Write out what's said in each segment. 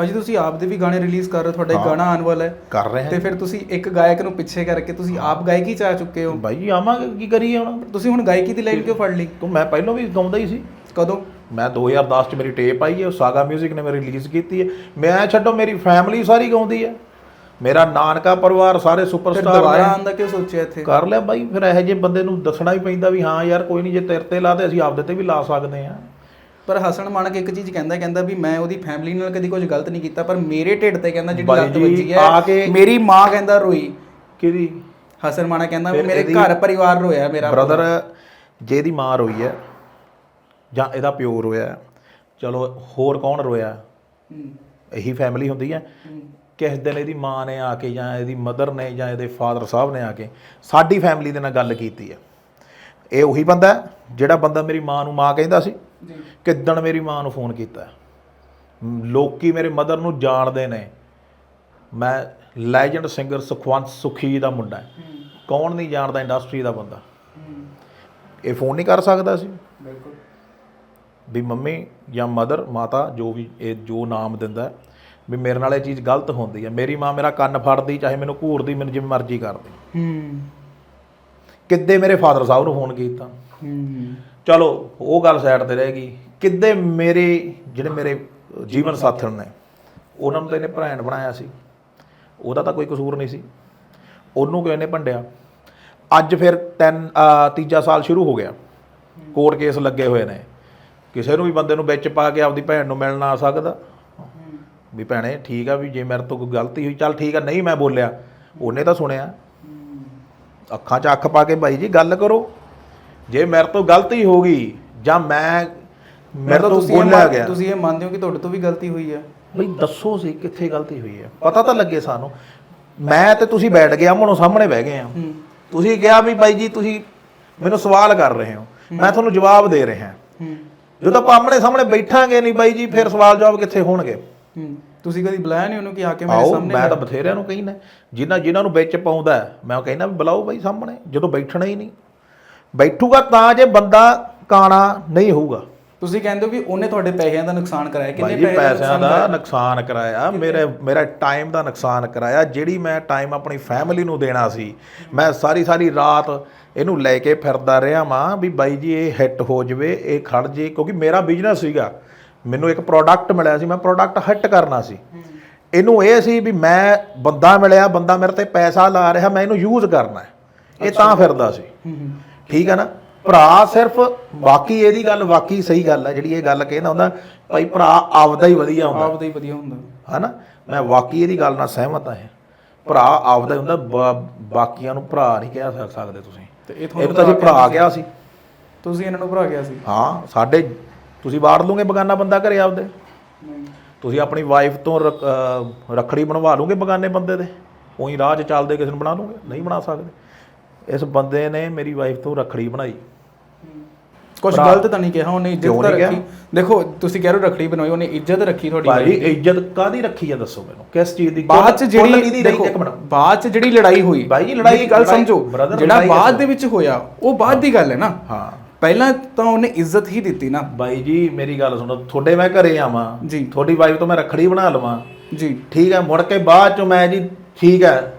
ਭਾਜੀ ਤੁਸੀਂ ਆਪ ਦੇ ਵੀ ਗਾਣੇ ਰਿਲੀਜ਼ ਕਰ ਰਹੇ ਹੋ ਤੁਹਾਡਾ ਇੱਕ ਹਾਂ। ਗਾਣਾ ਆਉਣ ਵਾਲਾ ਹੈ। ਕਰ ਰਹੇ ਤੇ ਹਾਂ ਫਿਰ ਤੁਸੀਂ ਇੱਕ ਗਾਇਕ ਨੂੰ ਪਿੱਛੇ ਕਰਕੇ ਤੁਸੀਂ ਆਪ ਗਾਇਕੀ ਚ ਆ ਚੁੱਕੇ ਹੋ। ਬਾਈ ਜੀ ਆਵਾਂਗੇ ਕੀ ਕਰੀਏ ਹੁਣ? ਤੁਸੀਂ ਹੁਣ ਗਾਇਕੀ ਦੀ ਲਾਈਨ ਕਿਉਂ ਫੜ ਲਈ? ਤੂੰ ਮੈਂ ਪਹਿਲਾਂ ਵੀ ਗਾਉਂਦਾ ਹੀ ਸੀ। ਕਦੋਂ? ਮੈਂ 2010 ਚ ਮੇਰੀ ਟੇਪ ਆਈ ਹੈ ਉਹ ਸਾਗਾ 뮤직 ਨੇ ਮੇਰੀ ਰਿਲੀਜ਼ ਕੀਤੀ ਹੈ। ਮੈਂ ਛੱਡੋ ਮੇਰੀ ਫੈਮਿਲੀ ਸਾਰੀ ਗਾਉਂਦੀ ਹੈ। ਮੇਰਾ ਨਾਨਕਾ ਪਰਿਵਾਰ ਸਾਰੇ ਫਿਰ ਸੁਪਰਸਟਾਰ ਦੁਬਾਰਾ ਆਉਣ ਦਾ ਕਿਉਂ ਸੋਚਿਆ ਇੱਥੇ? ਕਰ ਲਿਆ ਬਾਈ ਫਿਰ ਇਹੋ ਜਿਹੇ ਬੰਦੇ ਨੂੰ ਦੱਸਣਾ ਹੀ ਪੈਂਦਾ ਵੀ ਹਾਂ ਯਾਰ ਕੋਈ ਨਹੀਂ ਜੇ ਤੇਰੇ ਤੇ ਲਾਦੇ ਅਸੀਂ ਆਪਦੇ ਤੇ ਵੀ ਲਾ ਸਕਦੇ ਆ ਪਰ ਹਸਨ ਮਾਨਕ ਇੱਕ ਚੀਜ਼ ਕਹਿੰਦਾ ਕਹਿੰਦਾ ਵੀ ਮੈਂ ਉਹਦੀ ਫੈਮਿਲੀ ਨਾਲ ਕਦੀ ਕੁਝ ਗਲਤ ਨਹੀਂ ਕੀਤਾ ਪਰ ਮੇਰੇ ਢਿੱਡ ਤੇ ਕਹਿੰਦਾ ਜਿਹੜੀ ਲੱਤ ਜੀ, ਵੱਜੀ ਹੈ ਮੇਰੀ ਮਾਂ ਕਹਿੰਦਾ ਰੋਈ। ਕਿਹਦੀ? ਹਸਨ ਮਾਨਕ ਕਹਿੰਦਾ ਵੀ ਮੇਰੇ ਘਰ ਪਰਿਵਾਰ ਰੋਇਆ ਮੇਰਾ ਬ੍ਰਦਰ ਜਿਹਦੀ ਮਾਂ ਰੋਈ ਹੈ ਜਾਂ ਇਹਦਾ ਪਿਓ ਰੋਇਆ ਚਲੋ ਹੋਰ ਕੌਣ ਰੋਇਆ? ਇਹੀ ਫੈਮਿਲੀ ਹੁੰਦੀ ਹੂੰ, ਕਿਸ ਦਿਨ ਇਹਦੀ ਮਾਂ ਨੇ ਆ ਕੇ ਜਾਂ ਇਹਦੀ ਮਦਰ ਨੇ ਜਾਂ ਇਹਦੇ ਫਾਦਰ ਸਾਹਿਬ ਨੇ ਆ ਕੇ ਸਾਡੀ ਫੈਮਿਲੀ ਦੇ ਨਾਲ ਗੱਲ ਕੀਤੀ ਹੈ। ਇਹ ਉਹੀ ਬੰਦਾ ਹੈ ਜਿਹੜਾ ਬੰਦਾ ਮੇਰੀ ਮਾਂ ਨੂੰ ਮਾਂ ਕਹਿੰਦਾ ਸੀ ਜੀ। ਕਿੱਦਣ ਮੇਰੀ ਮਾਂ ਨੂੰ ਫੋਨ ਕੀਤਾ ਲੋਕੀ ਮੇਰੇ ਮਦਰ ਨੂੰ ਜਾਣਦੇ ਨੇ। ਮੈਂ ਲੈਜੈਂਡ ਸਿੰਗਰ ਸੁਖਵੰਤ ਸੁਖੀ ਦਾ ਮੁੰਡਾ ਕੌਣ ਨਹੀਂ ਜਾਣਦਾ ਇੰਡਸਟਰੀ ਦਾ ਬੰਦਾ। ਇਹ ਫੋਨ ਨਹੀਂ ਕਰ ਸਕਦਾ ਸੀ। ਬਿਲਕੁਲ। ਵੀ ਮੰਮੀ ਜਾਂ ਮਦਰ ਮਾਤਾ ਜੋ ਵੀ ਇਹ ਜੋ ਨਾਮ ਦਿੰਦਾ ਵੀ ਮੇਰੇ ਨਾਲ ਇਹ ਚੀਜ਼ ਗਲਤ ਹੁੰਦੀ ਹੈ। ਮੇਰੀ ਮਾਂ ਮੇਰਾ ਕੰਨ ਫੜਦੀ ਚਾਹੇ ਮੈਨੂੰ ਘੂਰਦੀ ਮੈਨੂੰ ਜਿਵੇਂ ਮਰਜ਼ੀ ਕਰਦੀ। ਹੂੰ। ਕਿੱਦੇ ਮੇਰੇ ਫਾਦਰ ਸਾਹਿਬ ਨੂੰ ਫੋਨ ਕੀਤਾ। ਹੂੰ ਚਲੋ, ਉਹ ਗੱਲ ਸਾਈਡ ਤੇ ਰਹਿ ਗਈ। ਕਿੱਦੇ ਮੇਰੇ, ਜਿਹੜੇ ਮੇਰੇ ਜੀਵਨ ਸਾਥਣ ਨੇ, ਉਹਨਾਂ ਨੂੰ ਤਾਂ ਇਹਨੇ ਭੈਣ ਬਣਾਇਆ ਸੀ। ਉਹਦਾ ਤਾਂ ਕੋਈ ਕਸੂਰ ਨਹੀਂ ਸੀ। ਉਹਨੂੰ ਕਿਉਂ ਇਹਨੇ ਭੰਡਿਆ? ਅੱਜ ਫਿਰ ਤਿੰਨ ਤੀਜਾ ਸਾਲ ਸ਼ੁਰੂ ਹੋ ਗਿਆ। ਕੋਰਟ ਕੇਸ ਲੱਗੇ ਹੋਏ ਨੇ। ਕਿਸੇ ਨੂੰ ਵੀ ਬੰਦੇ ਨੂੰ ਵਿੱਚ ਪਾ ਕੇ ਆਪਦੀ ਭੈਣ ਨੂੰ ਮਿਲਣ ਆ ਸਕਦਾ। ਵੀ ਭੈਣੇ, ਠੀਕ ਆ ਵੀ ਜੇ ਮੇਰੇ ਤੋਂ ਕੋਈ ਗਲਤੀ ਹੋਈ, ਚੱਲ ਠੀਕ ਆ, ਨਹੀਂ ਮੈਂ ਬੋਲਿਆ। ਉਹਨੇ ਤਾਂ ਸੁਣਿਆ। ਅੱਖਾਂ 'ਚ ਅੱਖ ਪਾ ਕੇ ਭਾਈ ਜੀ ਗੱਲ ਕਰੋ। ਜੇ ਮੇਰੇ ਤੋਂ ਗਲਤੀ ਹੋ ਗਈ ਜਾਂ ਮੈਂ ਮੇਰੇ ਤੋਂ ਤੁਸੀਂ ਇਹ ਬੋਲਿਆ ਗਿਆ। ਤੁਸੀਂ ਇਹ ਮੰਨਦੇ ਹੋ ਕਿ ਤੁਹਾਡੇ ਤੋਂ ਵੀ ਗਲਤੀ ਹੋਈ ਹੈ ਬਈ ਦੱਸੋ ਸੀ ਕਿੱਥੇ ਗਲਤੀ ਹੋਈ ਹੈ ਪਤਾ ਤਾਂ ਲੱਗੇ ਸਾਨੂੰ। ਮੈਂ ਤੇ ਤੁਸੀਂ ਬੈਠ ਗਏ ਅਮਨੋਂ ਸਾਹਮਣੇ ਬਹਿ ਗਏ ਆ। ਤੁਸੀਂ ਕਿਹਾ ਵੀ ਬਾਈ ਜੀ ਤੁਸੀਂ ਮੈਨੂੰ ਸਵਾਲ ਕਰ ਰਹੇ ਹੋ। ਮੈਂ ਤੁਹਾਨੂੰ ਜਵਾਬ ਦੇ ਰਿਹਾ। ਹੂੰ। ਜਦੋਂ ਆਪਾਂ ਆਮਣੇ ਸਾਹਮਣੇ ਬੈਠਾਂਗੇ ਨਹੀਂ ਬਾਈ ਜੀ ਫਿਰ ਸਵਾਲ ਜਵਾਬ ਕਿੱਥੇ ਹੋਣਗੇ? ਤੁਸੀਂ ਕਦੀ ਬੁਲਾਇਆ ਨਹੀਂ ਉਹਨੂੰ ਕਿ ਆ ਕੇ ਮੇਰੇ ਆਓ ਸਾਹਮਣੇ ਮੈਂ ਤਾਂ ਬਥੇਰਿਆਂ ਨੂੰ ਕਹਿੰਦਾ ਜਿਨ੍ਹਾਂ ਜਿਨ੍ਹਾਂ ਨੂੰ ਵਿੱਚ ਪਾਉਂਦਾ ਹੈ, ਮੈਂ ਕਹਿੰਦਾ ਵੀ ਬੁਲਾਓ ਬਾਈ ਸਾਹਮਣੇ ਜਦੋਂ ਬੈਠਣਾ ਹੀ ਨਹੀਂ। ਬੈਠੂਗਾ ਤਾਂ ਜੇ ਬੰਦਾ ਕਾਣਾ ਨਹੀਂ ਹੋਊਗਾ। ਤੁਸੀਂ ਕਹਿੰਦੇ ਹੋ ਕਿ ਉਹਨੇ ਤੁਹਾਡੇ ਪੈਸਿਆਂ ਦਾ ਨੁਕਸਾਨ ਕਰਾਇਆ ਭਾਈ ਕਿੰਨੇ ਜੀ ਪੈਸੇ ਪੈਸਿਆਂ ਦਾ? ਨੁਕਸਾਨ ਕਰਾਇਆ ਮੇਰੇ ਮੇਰਾ ਟਾਈਮ ਦਾ ਨੁਕਸਾਨ ਕਰਾਇਆ ਜਿਹੜੀ ਮੈਂ ਟਾਈਮ ਆਪਣੀ ਫੈਮਿਲੀ ਨੂੰ ਦੇਣਾ ਸੀ ਮੈਂ ਸਾਰੀ ਸਾਰੀ ਰਾਤ ਇਹਨੂੰ ਲੈ ਕੇ ਫਿਰਦਾ ਰਿਹਾ ਮਾਂ ਵੀ ਬਾਈ ਜੀ ਇਹ ਹਿੱਟ ਹੋ ਜਵੇ ਇਹ ਖੜ ਜੇ ਕਿਉਂਕਿ ਮੇਰਾ ਬਿਜ਼ਨਸ ਸੀਗਾ। ਮੈਨੂੰ ਇੱਕ ਪ੍ਰੋਡਕਟ ਮਿਲਿਆ ਸੀ ਮੈਂ ਪ੍ਰੋਡਕਟ ਹਿੱਟ ਕਰਨਾ ਸੀ। ਇਹਨੂੰ ਇਹ ਸੀ ਵੀ ਮੈਂ ਬੰਦਾ ਮਿਲਿਆ ਬੰਦਾ ਮੇਰੇ ਤੇ ਪੈਸਾ ਲਾ ਰਿਹਾ ਮੈਂ ਇਹਨੂੰ ਯੂਜ਼ ਕਰਨਾ ਹੈ। ਇਹ ਤਾਂ ਫਿਰਦਾ ਸੀ। ਠੀਕ ਹੈ ਨਾ? ਭਰਾ ਸਿਰਫ ਬਾਕੀ ਇਹਦੀ ਗੱਲ ਬਾਕੀ ਸਹੀ ਗੱਲ ਹੈ ਜਿਹੜੀ ਇਹ ਗੱਲ ਕਹਿੰਦਾ ਹੁੰਦਾ ਭਾਈ ਭਰਾ ਆਪਦਾ ਹੀ ਵਧੀਆ ਹੁੰਦਾ। ਆਪਦਾ ਹੀ ਵਧੀਆ ਹੁੰਦਾ। ਹਨਾ? ਮੈਂ ਵਾਕਈ ਇਹਦੀ ਗੱਲ ਨਾਲ ਸਹਿਮਤ ਹਾਂ। ਭਰਾ ਆਪਦਾ ਹੀ ਹੁੰਦਾ ਬਾਕੀਆਂ ਨੂੰ ਭਰਾ ਨਹੀਂ ਕਹਿ ਸਕ- ਸਕਦੇ ਤੁਸੀਂ। ਤੇ ਇਹ ਤਾਂ ਭਰਾ ਕਿਹਾ ਸੀ। ਤੁਸੀਂ ਇਹਨਾਂ ਨੂੰ ਭਰਾ ਗਿਆ ਸੀ? ਹਾਂ ਸਾਡੇ ਤੁਸੀਂ ਵਾੜ ਲਓਗੇ ਬਗਾਨਾ ਬੰਦਾ ਘਰੇ ਆਪਦੇ? ਤੁਸੀਂ ਆਪਣੀ ਵਾਈਫ ਤੋਂ ਰੱਖੜੀ ਬਣਵਾ ਲਓਗੇ ਬਗਾਨੇ ਬੰਦੇ ਦੇ? ਉਹੀ ਰਾਹ 'ਚ ਚੱਲਦੇ ਕਿਸੇ ਨੂੰ ਬਣਾ ਲਓਗੇ ਨਹੀਂ ਬਣਾ ਸਕਦੇ। ਇਸ ਬੰਦੇ ਨੇ ਮੇਰੀ ਵਾਈਫ ਤੋਂ ਰੱਖੜੀ ਬਣਾਈ। ਕੁਝ ਗਲਤ ਤਾਂ ਨਹੀਂ ਕਿਹਾ ਉਹਨੇ ਇੱਜ਼ਤ ਤਾਂ ਰੱਖੀ। ਦੇਖੋ ਤੁਸੀਂ ਕਹਿ ਰਹੇ ਹੋ ਰੱਖੜੀ ਬਣਵਾਈ ਉਹਨੇ ਇੱਜ਼ਤ ਰੱਖੀ ਤੁਹਾਡੀ ਭਾਈ। ਇੱਜ਼ਤ ਕਾਦੀ ਰੱਖੀ ਆ ਦੱਸੋ ਮੈਨੂੰ? ਕਿਸ ਚੀਜ਼ ਦੀ? ਬਾਅਦ ਚ ਜਿਹੜੀ? ਦੇਖੋ ਬਾਅਦ ਚ ਜਿਹੜੀ ਲੜਾਈ ਹੋਈ ਜੀ, ਲੜਾਈ- ਗੱਲ ਸਮਝੋ ਜਿਹੜਾ ਬਾਅਦ। ਦੇ ਵਿੱਚ ਹੋਇਆ ਉਹ ਬਾਅਦ ਦੀ ਗੱਲ ਹੈ ਨਾ। ਹਾਂ। ਪਹਿਲਾਂ ਤਾਂ ਉਹਨੇ ਇੱਜ਼ਤ ਹੀ ਦਿੱਤੀ ਨਾ। ਬਾਈ ਜੀ ਮੇਰੀ ਗੱਲ ਸੁਣੋ ਤੁਹਾਡੇ ਮੈਂ ਘਰੇ ਆਵਾਂ ਜੀ। ਤੁਹਾਡੀ ਵਾਈਫ ਤੋਂ ਮੈਂ ਰੱਖੜੀ ਬਣਾ ਲਵਾਂ। ਜੀ। ਠੀਕ ਹੈ ਮੁੜ ਕੇ ਬਾਅਦ ਚੋਂ ਮੈਂ ਜੀ ਠੀਕ ਹੈ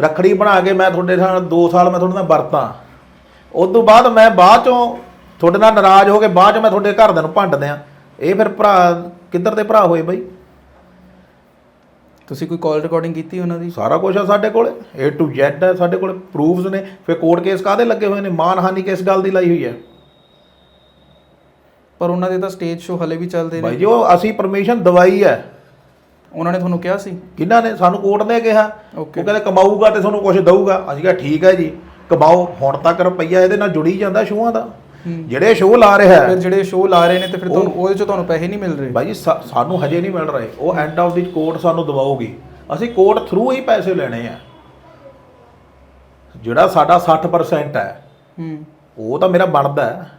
ਰੱਖੜੀ ਬਣਾ ਕੇ ਮੈਂ ਤੁਹਾਡੇ ਨਾਲ 2 ਸਾਲ ਮੈਂ ਤੁਹਾਡੇ ਨਾਲ ਵਰਤਾਂ। ਉਸ ਤੋਂ ਬਾਅਦ ਮੈਂ ਬਾਅਦ ਚੋਂ ਤੁਹਾਡੇ ਨਾਲ ਨਾਰਾਜ਼ ਹੋ ਕੇ ਬਾਅਦ ਚੋਂ ਮੈਂ ਤੁਹਾਡੇ ਘਰਦਿਆਂ ਨੂੰ ਭੰਡ ਦਿਆਂ। ਇਹ ਫਿਰ ਭਰਾ ਕਿੱਧਰ ਦੇ ਭਰਾ ਹੋਏ ਬਾਈ? ਤੁਸੀਂ ਕੋਈ ਕਾਲ ਰਿਕਾਰਡਿੰਗ ਕੀਤੀ ਉਹਨਾਂ ਦੀ? ਸਾਰਾ ਕੁਝ ਆ ਸਾਡੇ ਕੋਲੇ A to Z ਹੈ ਸਾਡੇ ਕੋਲੇ ਪ੍ਰੂਫਸ ਨੇ। ਫਿਰ ਕੋਰਟ ਕੇਸ ਕਾਦੇ ਲੱਗੇ ਹੋਏ ਨੇ? ਮਾਨਹਾਨੀ ਕਿਸ ਗੱਲ ਦੀ ਲਾਈ ਹੋਈ ਹੈ? ਪਰ ਉਹਨਾਂ ਦੇ ਤਾਂ ਸਟੇਜ ਸ਼ੋ ਹਲੇ ਵੀ ਚੱਲਦੇ ਬਾਈ ਨੇ ਜੀ ਉਹ ਅਸੀਂ ਪਰਮਿਸ਼ਨ ਦਵਾਈ ਹੈ। ਉਹਨਾਂ ਨੇ ਤੁਹਾਨੂੰ ਕਿਹਾ ਸੀ? ਕਿਹਨਾਂ ਨੇ? ਸਾਨੂੰ ਕੋਰਟ ਨੇ ਕਿਹਾ। ਉਹ Okay. ਕਹਿੰਦੇ ਕਮਾਊਗਾ ਤੇ ਤੁਹਾਨੂੰ ਕੁਝ ਦਊਗਾ। ਅਸੀਂ ਕਿਹਾ ਠੀਕ ਹੈ ਜੀ। ਕਮਾਓ। ਹੁਣ ਤੱਕ ਰੁਪਈਆ ਇਹਦੇ ਨਾਲ ਜੁੜੀ ਜਾਂਦਾ ਸ਼ੋਆਂ ਦਾ। ਜਿਹੜੇ ਸ਼ੋਅ ਲਾ ਰਿਹਾ ਫਿਰ ਹੈ ਜਿਹੜੇ ਸ਼ੋ ਲਾ ਰਹੇ ਨੇ ਤੇ ਫਿਰ ਤੁਹਾਨੂੰ ਉਹਦੇ ਚੋਂ ਤੁਹਾਨੂੰ ਪੈਸੇ ਨਹੀਂ ਮਿਲ ਰਹੇ। ਬਾਈ ਜੀ ਸਾ- ਸਾਨੂੰ ਹਜੇ ਨਹੀਂ ਮਿਲ ਰਹੇ। ਉਹ ਐਂਡ ਆਫ ਦੀ ਕੋਰਟ ਸਾਨੂੰ ਦਵਾਉਗੀ ਅਸੀਂ ਕੋਰਟ ਥਰੂ ਹੀ ਪੈਸੇ ਲੈਣੇ ਆ। ਜਿਹੜਾ ਸਾਡਾ 60% ਹੈ ਹੂੰ। ਉਹ ਤਾਂ ਮੇਰਾ ਬਣਦਾ ਹੈ।